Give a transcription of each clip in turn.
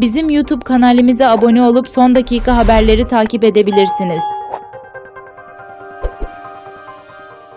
Bizim YouTube kanalimize abone olup son dakika haberleri takip edebilirsiniz.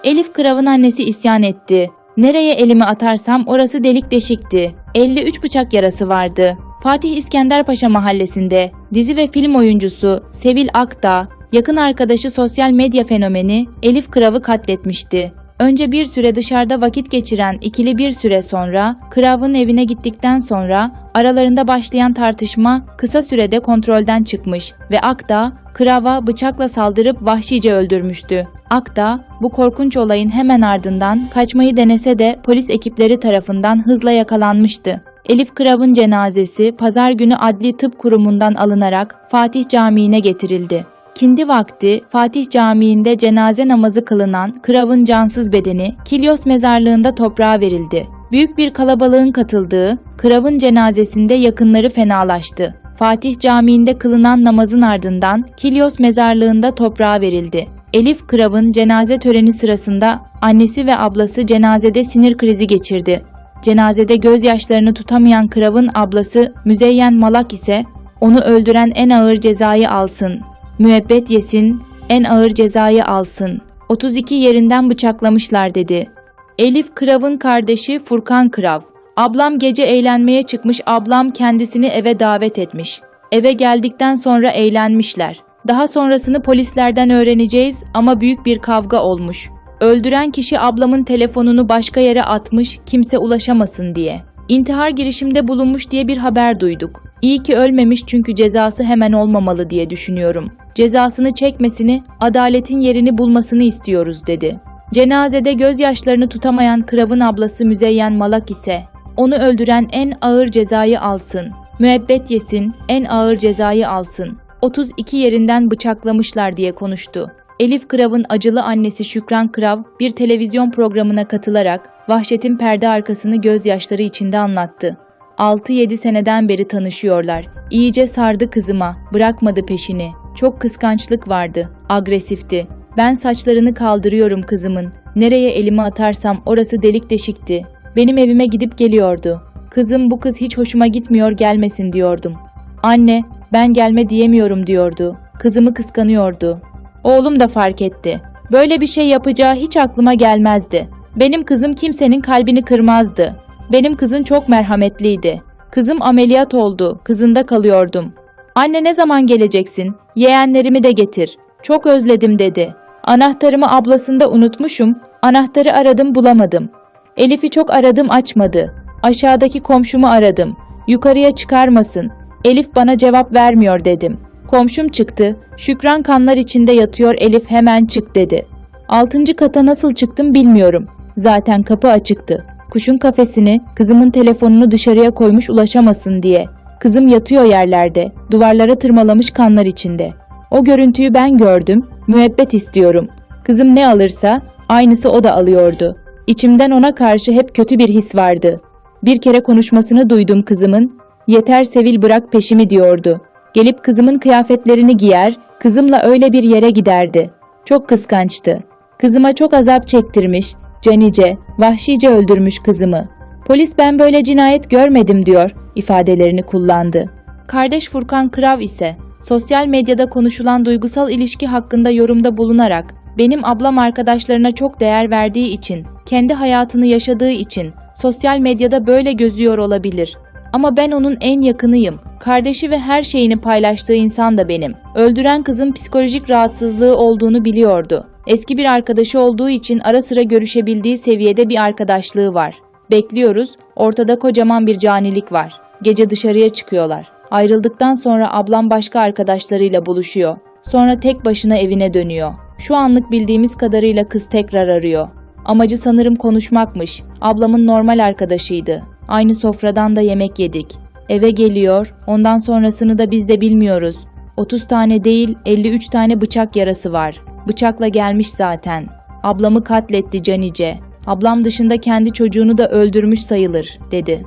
Elif Kırav'ın annesi isyan etti. Nereye elimi atarsam orası delik deşikti. 53 bıçak yarası vardı. Fatih İskenderpaşa mahallesinde dizi ve film oyuncusu Sevil Akdağ, yakın arkadaşı sosyal medya fenomeni Elif Kırav'ı katletmişti. Önce bir süre dışarıda vakit geçiren ikili bir süre sonra Kırav'ın evine gittikten sonra aralarında başlayan tartışma kısa sürede kontrolden çıkmış ve Akdağ Kırav'a bıçakla saldırıp vahşice öldürmüştü. Akdağ bu korkunç olayın hemen ardından kaçmayı denese de polis ekipleri tarafından hızla yakalanmıştı. Elif Kırav'ın cenazesi pazar günü Adli Tıp Kurumu'ndan alınarak Fatih Camii'ne getirildi. Kindi vakti Fatih Camii'nde cenaze namazı kılınan Kırav'ın cansız bedeni Kilyos mezarlığında toprağa verildi. Büyük bir kalabalığın katıldığı Kırav'ın cenazesinde yakınları fenalaştı. Fatih Camii'nde kılınan namazın ardından Kilyos mezarlığında toprağa verildi. Elif Kırav'ın cenaze töreni sırasında annesi ve ablası cenazede sinir krizi geçirdi. Cenazede gözyaşlarını tutamayan Kırav'ın ablası Müzeyyen Malak ise onu öldüren en ağır cezayı alsın. Müebbet yesin, en ağır cezayı alsın. 32 yerinden bıçaklamışlar dedi. Elif Kırav'ın kardeşi Furkan Kırav. Ablam gece eğlenmeye çıkmış, ablam kendisini eve davet etmiş. Eve geldikten sonra eğlenmişler. Daha sonrasını polislerden öğreneceğiz ama büyük bir kavga olmuş. Öldüren kişi ablamın telefonunu başka yere atmış, kimse ulaşamasın diye. İntihar girişimde bulunmuş diye bir haber duyduk. İyi ki ölmemiş çünkü cezası hemen olmamalı diye düşünüyorum. Cezasını çekmesini, adaletin yerini bulmasını istiyoruz dedi. Cenazede gözyaşlarını tutamayan Kırav'ın ablası Müzeyyen Malak ise onu öldüren en ağır cezayı alsın. Müebbet yesin, en ağır cezayı alsın. 32 yerinden bıçaklamışlar diye konuştu. Elif Kırav'ın acılı annesi Şükran Kırav bir televizyon programına katılarak vahşetin perde arkasını gözyaşları içinde anlattı. 6-7 seneden beri tanışıyorlar. İyice sardı kızıma, bırakmadı peşini. Çok kıskançlık vardı, agresifti. Ben saçlarını kaldırıyorum kızımın. Nereye elimi atarsam orası delik deşikti. Benim evime gidip geliyordu. Kızım bu kız hiç hoşuma gitmiyor gelmesin diyordum. Anne, ben gelme diyemiyorum diyordu. Kızımı kıskanıyordu. Oğlum da fark etti. Böyle bir şey yapacağı hiç aklıma gelmezdi. Benim kızım kimsenin kalbini kırmazdı. Benim kızın çok merhametliydi. Kızım ameliyat oldu, kızında kalıyordum. Anne ne zaman geleceksin? Yeğenlerimi de getir. Çok özledim dedi. Anahtarımı ablasında unutmuşum. Anahtarı aradım bulamadım. Elif'i çok aradım açmadı. Aşağıdaki komşumu aradım. Yukarıya çıkarmasın. Elif bana cevap vermiyor dedim. Komşum çıktı. Şükran kanlar içinde yatıyor Elif hemen çık dedi. Altıncı kata nasıl çıktım bilmiyorum. Zaten kapı açıktı. Kuşun kafesini, kızımın telefonunu dışarıya koymuş ulaşamasın diye. Kızım yatıyor yerlerde, duvarlara tırmalamış kanlar içinde. O görüntüyü ben gördüm, müebbet istiyorum. Kızım ne alırsa aynısı o da alıyordu. İçimden ona karşı hep kötü bir his vardı. Bir kere konuşmasını duydum kızımın. Yeter Sevil bırak peşimi diyordu. Gelip kızımın kıyafetlerini giyer, kızımla öyle bir yere giderdi. Çok kıskançtı. Kızıma çok azap çektirmiş, canice, vahşice öldürmüş kızımı. Polis ben böyle cinayet görmedim diyor ifadelerini kullandı. Kardeş Furkan Kırav ise sosyal medyada konuşulan duygusal ilişki hakkında yorumda bulunarak benim ablam arkadaşlarına çok değer verdiği için, kendi hayatını yaşadığı için sosyal medyada böyle gözüyor olabilir. Ama ben onun en yakınıyım. Kardeşi ve her şeyini paylaştığı insan da benim. Öldüren kızın psikolojik rahatsızlığı olduğunu biliyordu. Eski bir arkadaşı olduğu için ara sıra görüşebildiği seviyede bir arkadaşlığı var. Bekliyoruz, ortada kocaman bir canilik var. Gece dışarıya çıkıyorlar. Ayrıldıktan sonra ablam başka arkadaşlarıyla buluşuyor. Sonra tek başına evine dönüyor. Şu anlık bildiğimiz kadarıyla kız tekrar arıyor. Amacı sanırım konuşmakmış. Ablamın normal arkadaşıydı. Aynı sofradan da yemek yedik. Eve geliyor, ondan sonrasını da biz de bilmiyoruz. 30 tane değil, 53 tane bıçak yarası var. Bıçakla gelmiş zaten. Ablamı katletti canice. Ablam dışında kendi çocuğunu da öldürmüş sayılır, dedi.